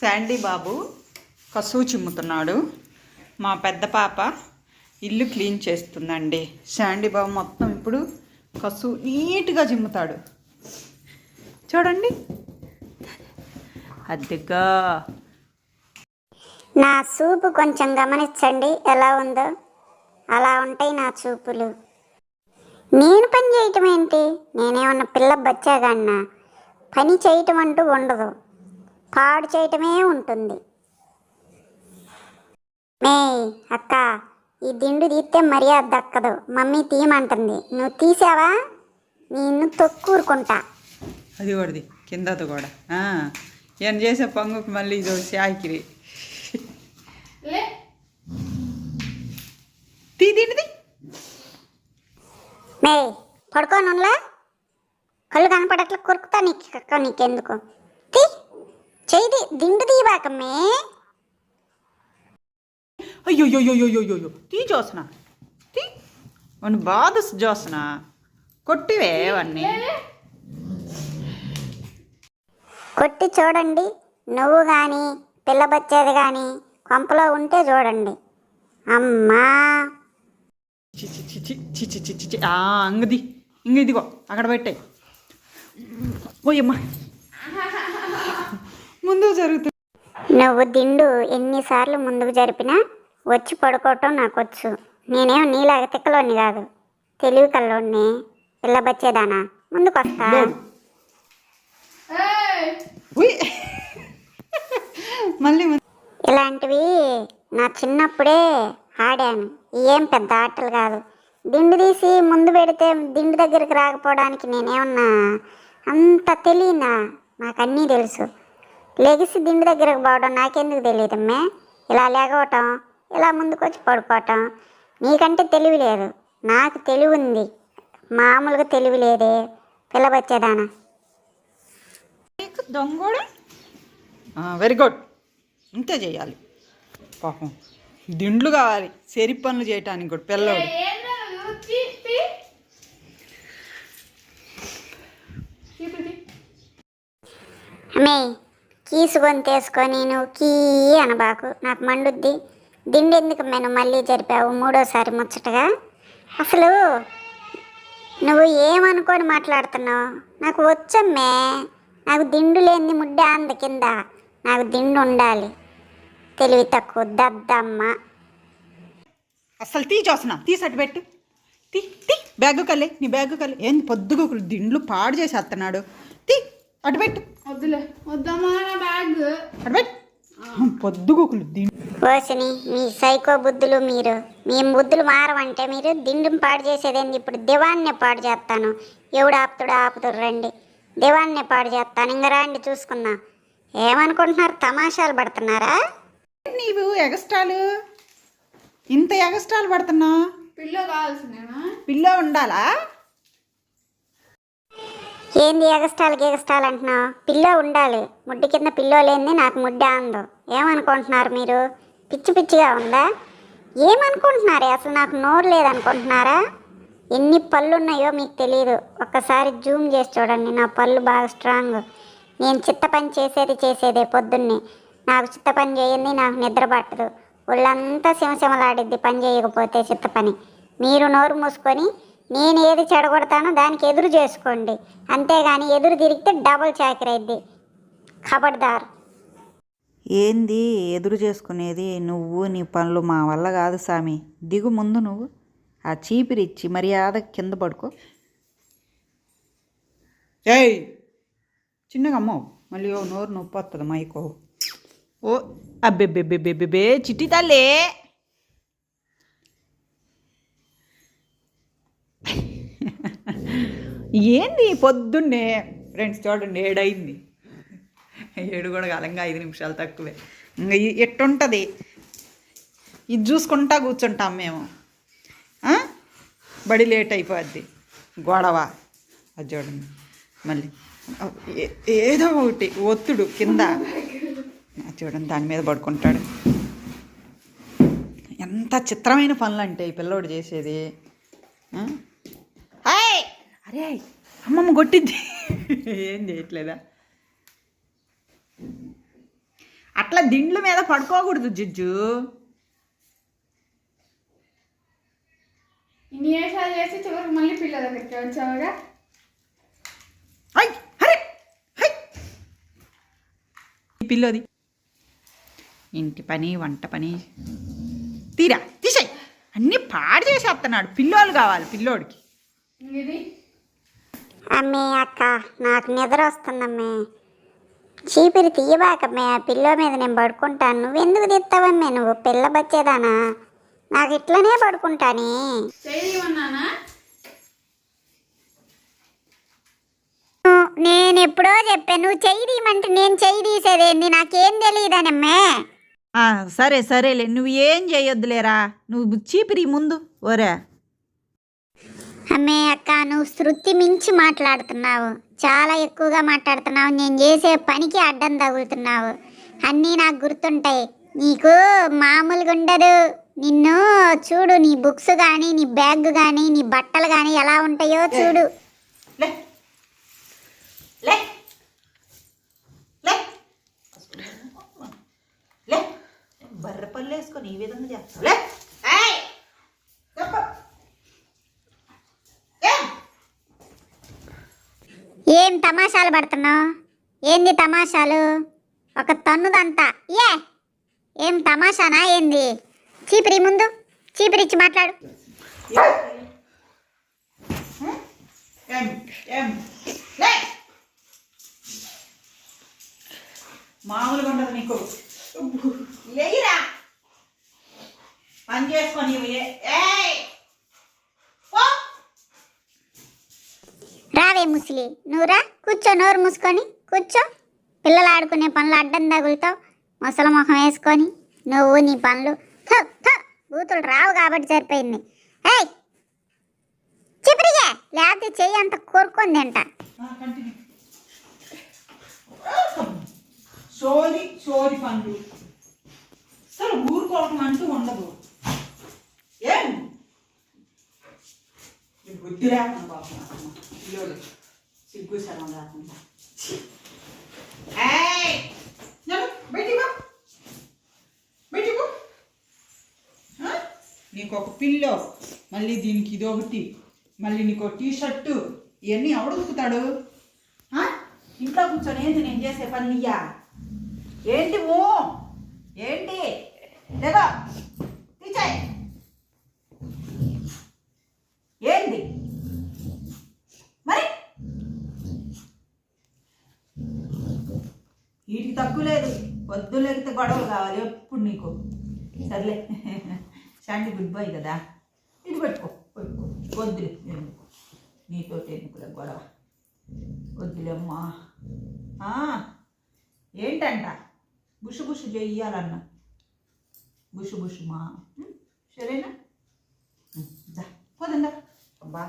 Sandy బాబు కసువు చిమ్ముతున్నాడు. మా పెద్ద పాప ఇల్లు క్లీన్ చేస్తుందండి. శాండీ బాబు మొత్తం ఇప్పుడు కసువు నీట్గా చిమ్ముతాడు. చూడండి. అద్దెగా నా చూపు కొంచెం గమనించండి. ఎలా ఉందో. అలా ఉంటాయి నా చూపులు. నేను పని చేయటం ఏంటి? నేనేమన్నా పిల్ల బచ్చాగాడినా పని చేయటం అంటూ ఉండదు. పాడు చేయటమే ఉంటుంది. మే అక్క ఈ దిండు తీస్తే మర్యాద దక్కదు. మమ్మీ తీయమంటుంది. నువ్వు తీసావా? నిన్ను తొక్కూరుకుంటా. అది కూడది కిందది కూడా. ఈయన చేసే పొంగుకు మళ్ళీ ఇది శాకిరి తీ దీనిది మే పడుకోనులా కళ్ళు కనపడట్ల కొరుకుతా నీకు నీకెందుకు? తీ చేయి దిండు తీయబాకమ్మే అయ్యో అయ్యో అయ్యో అయ్యో తీ జోసన తీ వాడిని బాధ జోసన కొట్టివే వాడిని కొట్టి చూడండి నువ్వు కానీ పిల్లబచ్చేది కానీ కొంపలో ఉంటే చూడండి అమ్మా చి చి చి చి చి చి చి చి చి ఆ అంగది ఇంక ఇదిగో అక్కడ పెట్టాయి ఓయమ్మా ముందు జరుగుతుంది. నువ్వు దిండు ఎన్నిసార్లు ముందుకు జరిపినా వచ్చి పడుకోవటం నాకు వచ్చు నేనేం నీలాగా తిక్కలోని కాదు. తెలివి కల్లోని పిల్లబచ్చేదానా ముందుకు వస్తా. మళ్ళీ ముందు. ఇలాంటివి నా చిన్నప్పుడే ఆడాను. ఏం పెద్ద ఆటలు కాదు. దిండు తీసి ముందు పెడితే దిండు దగ్గరికి రాకపోవడానికి నేనేమన్నా అంత తెలియనా? నాకు అన్నీ తెలుసు. లెగిసి దిండు దగ్గరకు పోవడం నాకెందుకు తెలియదమ్మే? ఇలా లేకపోవటం ఇలా ముందుకు వచ్చి పడుకోవటం నీకంటే తెలివి లేదు. నాకు తెలివి ఉంది. మామూలుగా తెలివి లేదే. పిల్లబచ్చేదానా దొంగోడా? వెరీ గుడ్ ఇంతే చేయాలి. పాపం. దిండ్లు కావాలి. సెరి పనులు చేయటానికి కూడా పిల్లవాడు అమ్మే కీసుకొని తీసుకొని నువ్వు కీ అనబాకు నాకు మండుద్ది. దిండు ఎందుకు మేము మళ్ళీ జరిపావు మూడోసారి ముచ్చటగా. అసలు నువ్వు ఏమనుకొని మాట్లాడుతున్నావు? నాకు వచ్చమ్మే. నాకు దిండు లేని ముడ్డ అంద కింద. నాకు దిండు ఉండాలి. తెలివి తక్కువ దద్దమ్మ. అసలు తీ చూస్తున్నా తీసట్టు పెట్టు. తీ తీ. బ్యాగ్ కల్లే. నీ బ్యాగ్ కల్లే. ఏంది పొద్దుగా దిండ్లు పాడు చేసేస్తున్నాడు తీ అటు పెట్టు. వద్దులే. వద్దమ్మా నా బ్యాగ్? దిండు మీ సైకో బుద్ధులు మీరు. మీ బుద్ధులు మారవంటే మీరు దిండుని పాడు చేసేదేంది? ఇప్పుడు దివాన్నే పాడు చేస్తాను. ఎవడు ఆపుతుడు ఆపుతుడు రండి. దివాన్నే పాడు చేస్తాను. ఇంక రండి చూసుకుందాం. ఏమనుకుంటున్నారు? తమాషాలు పడుతున్నారా? నీవు ఎగస్ట్రాలు? ఇంత ఎగస్ట్రాలు పడుతున్నా పిల్లో కావాల్సిందేనా? పిల్ల ఉండాలా? ఏంది ఎగస్టాలు గెగస్టాలు అంటున్నావు? పిల్లో ఉండాలి. ముడ్డి కింద పిల్లో లేనిది నాకు ముడ్డి అందు. ఏమనుకుంటున్నారు మీరు? పిచ్చి పిచ్చిగా ఉందా? ఏమనుకుంటున్నారే? అసలు నాకు నోరు లేదనుకుంటున్నారా? ఎన్ని పళ్ళు ఉన్నాయో మీకు తెలియదు ఒక్కసారి జూమ్ చేసి చూడండి. నా పళ్ళు బాగా స్ట్రాంగ్. నేను చిత్త పని చేసేది చేసేదే పొద్దున్నే. నాకు చిత్త పని చేయండి నాకు నిద్ర పట్టదు. ఒళ్ళంతా సింహసింహలాడిద్ది పని చేయకపోతే చిత్త పని. మీరు నోరు మూసుకొని నేను ఏది చెడగొడతానో దానికి ఎదురు చేసుకోండి. అంతేగాని ఎదురు తిరిగితే డబుల్ చాకరైద్ది. ఖబర్దార్ ఏంది ఎదురు చేసుకునేది నువ్వు నీ పనులు మా వల్ల కాదు సామి. దిగు ముందు నువ్వు. ఆ చీపిరిచ్చి మర్యాద కింద పడుకో. ఏయ్! చిన్నగా అమ్మో. మళ్ళీ ఓ నోరు నొప్పి వస్తుంది మైకో. ఓ అబ్బెబ్బెబ్బెబ్బెబ్బే చిట్టి తల్లే. ఏంది పొద్దున్నే? ఫ్రెండ్స్ చూడండి ఏడైంది. ఏడు కూడా కాలంగా ఐదు నిమిషాలు తక్కువే. ఇంకా ఎట్టుంటుంది? ఇది చూసుకుంటా కూర్చుంటాం మేము. బడి లేట్ అయిపోద్ది. గొడవ. అది చూడండి. మళ్ళీ ఏదో ఒకటి ఒత్తుడు కింద. చూడండి దాని మీద పడుకుంటాడు. ఎంత చిత్రమైన పనులు అంటే ఈ పిల్లోడు చేసేది. హాయ్! అరే అమ్మమ్మ కొట్టిద్ది. ఏం చేయట్లేదా? అట్లా దిండ్ల మీద పడుకోకూడదు జిజ్జు. ఇన్ని చేసి చివరికి మళ్ళీ దగ్గరికి వచ్చావుగా? పిల్లోది. ఇంటి పని వంట పని. తీరా తీసేయ్. అన్నీ పాడు చేసేస్తున్నాడు. పిల్లోలు కావాలి పిల్లోడికి. ఇది అమ్మే అక్క నాకు నిద్ర వస్తుందమ్మే. చీపిరి తీయబాకమ్మే ఆ పిల్లో మీద నేను పడుకుంటాను. నువ్వెందుకు తీస్తావమ్మే నువ్వు పిల్ల బచ్చేదానా? నాకు ఇట్లనే పడుకుంటానే. నేను ఎప్పుడో చెప్పాను నువ్వు చెయ్యి తీయమంటే నేను చెయ్యి తీసేదేంది నాకేం తెలియదనమ్మే. ఆ, సరే సరేలే. నువ్వు ఏం చేయొద్దులేరా? నువ్వు చీపిరి ముందు ఓరే అమ్మే అక్క నువ్వు శృతి మించి మాట్లాడుతున్నావు. చాలా ఎక్కువగా మాట్లాడుతున్నావు. నేను చేసే పనికి అడ్డం తగులుతున్నావు. అన్నీ నాకు గుర్తుంటాయి. నీకు మామూలుగా ఉండదు. నిన్ను చూడు నీ బుక్స్ కానీ నీ బ్యాగ్ కానీ నీ బట్టలు కానీ ఎలా ఉంటాయో చూడు. లే. లే. లే. లే. బర్రె పళ్ళు వేసుకొని ఈ విధంగా చేస్తావు లే ఏయ్! చెప్పు. ఏం? ఏం తమాషాలు పడుతున్నావు? ఏంది తమాషాలు? ఒక తన్నుదంతా. ఏ? ఏం తమాషానా ఏంది? చీపిరి ముందు చీపిరిచ్చి మాట్లాడు. మామూలుగా ఉండదు నీకు. లేయిరా! పని చేసుకొని ఏ- ఏయ్! పో! రావే నువ్వురా కూర్చో నోరు మూసుకొని కూర్చో. పిల్లలు ఆడుకునే పనులు అడ్డం తగులుతావు. ముసల ముఖం వేసుకొని నువ్వు నీ పనులు. బూతులు రావు కాబట్టి సరిపోయింది. ఏయ్! చిపిరిగా లేకపోతే చెయ్యి అంత కోరుకొని తింట. ఆ, కంటిన్యూ. సోది సోది పనులు అసలు ఊరుకోవటం అంటూ ఉండదు. ఏం బుద్ధి రాకుండా పాపం. సిగ్గు శరం రాకుండా ఏయ్! నీకు ఒక పిల్లో మళ్ళీ దీనికి ఇది ఒకటి మళ్ళీ నీకు టీ షర్టు ఇవన్నీ ఎవడు ఇంట్లో కూర్చొని ఏంటి నేను చేసే పనియ్యా ఏంటి ఓ ఏంటి? లేదా తీచాయ్ ఏంటి మరి నీకు తక్కువ లేదు. వద్దు లేకపోతే గొడవలు కావాలి. ఎప్పుడు నీకు? సర్లే. శాంతి గుడ్ బాయ్ కదా. ఇది పెట్టుకో పెట్టుకో. వద్దులే ఎందుకు? నీతో ఎందుకులే గొడవ? వద్దులేమ్మా. అమ్మా ఏంటంట? బుషు బుషు చెయ్యాలన్న. బుషు బుషుమా? సరేనా? ఉం, పోదందా